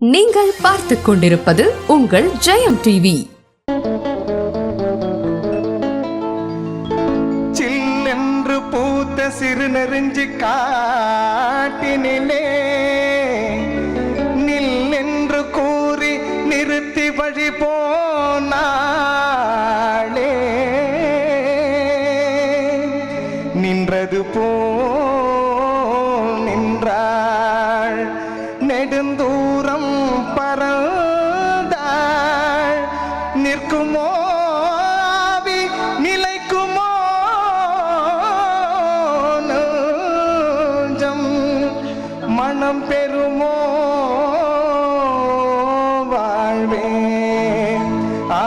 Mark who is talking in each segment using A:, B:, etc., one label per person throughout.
A: நீங்கள் பார்த்துக் கொண்டிருப்பது உங்கள் ஜெயம் டிவி.
B: சில்லென்று பூத்த சிறு நெறிஞ்சு காட்டினிலே. ஞானம் பெறுமோ? வாழ்வே. ஆ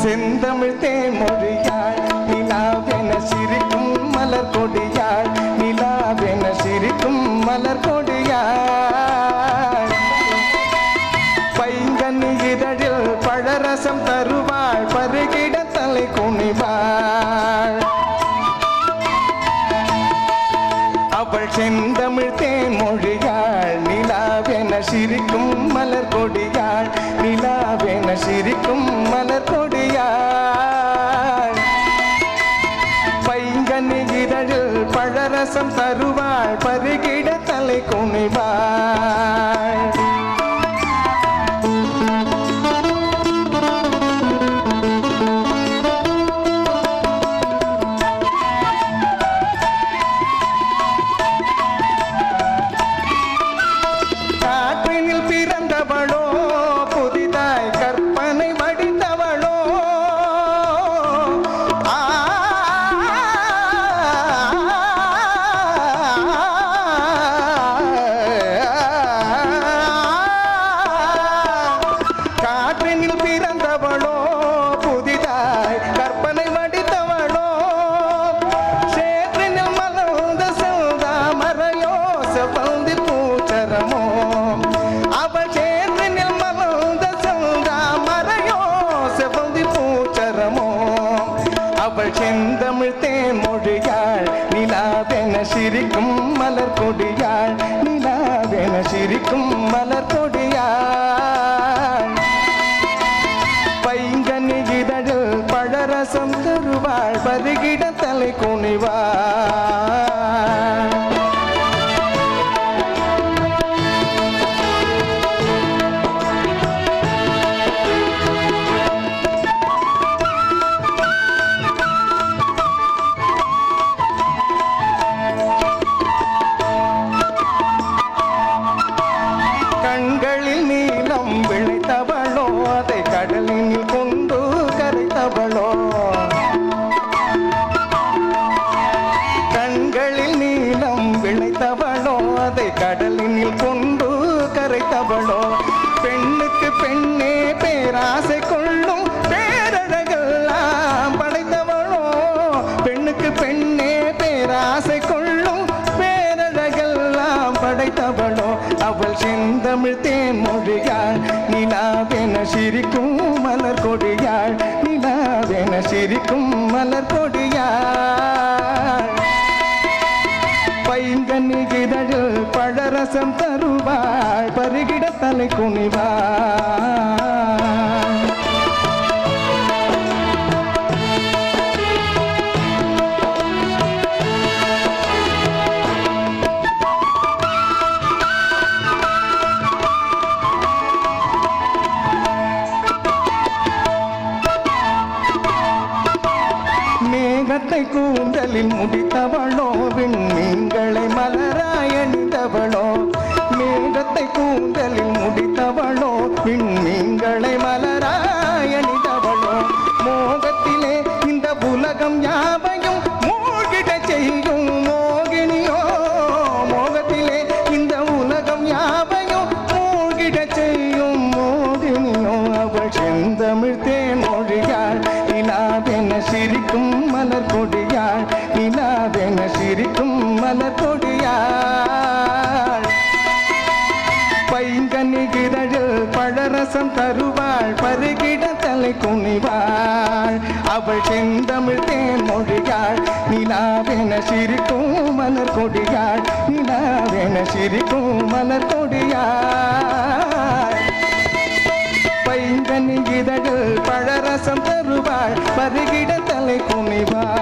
B: செந்தமிழ் தேமொழியாள் நிலாவென சிரிக்கும் மலர் கொடியாள் அவள் செந்தமிழ் தேன்மொழியாள் நிலாவென சிரிக்கும் மலர் கொடியாள் நிலாவென சிரிக்கும் மலர் கொடியாள். பைங்கனி இதழில் பழரசம் தருவாள் பருகிட தலை குனிவாள். காற்றினில் பிறந்தவளோ புதிதாய் கற்பனை வடித்தவளோ. சேற்றினில் மலர்ந்த செல்தாமரையோ செவ்வந்தி பூச்சரமோ. அவள் சேற்றினில் மலர்ந்த செல்தாமரையோ செவ்வந்தி பூச்சரமோ. அவள் செந்தமிழ் தேன்மொழியாள் நிலாவென சிரிக்கும் மலர் கொடியாள் நிலாவென சிரிக்கும் மலர் கொடியாள். பழரசம் தருவாள் பருகிட தலை குனிவாள் அவளோ அவள் செந்தமிழ் தேன் மொழியாள் நிலாவென சிரிக்கும் மலர் கொடியாள். நிலாவென சிரிக்கும் மலர் கொடியாள். பைங்கனி இதழில் பழரசம் தருவாள். பருகிட தலை குனிவாள். கூந்தலில் முடித்தவளோ விண்மீன்களை மலராயணிந்தவளோ மேகத்தை கூந்தலில் முடித்தவளோ விண்மீன்களை மலராயணிந்தவளோ மோகத்திலே இந்த உலகம் யாவையும் மூழ்கிட செய்யும் மோகினியோ மோகத்திலே இந்த உலகம் யாவையும் மூழ்கிட செய்யும் மோகினியோ அவள் செந்தமிழ் தேன்மொழியாள் நிலாவென சிரிக்கும் மலர் கொடி நிலாவென சிரிக்கும் மலர் கொடியாள் பழரசம் தருவாள். பருகிட தலை குனிவாள். அவள் செந்தமிழ் தேன் மொழியாள் நிலாவென சிரிக்கும் மலர் கொடியாள் நிலாவென சிரிக்கும் மலர் கொடியாள் பைங்கனி இதழில் பழரசம் தருவாள். பருகிட தலை குனிவாள்.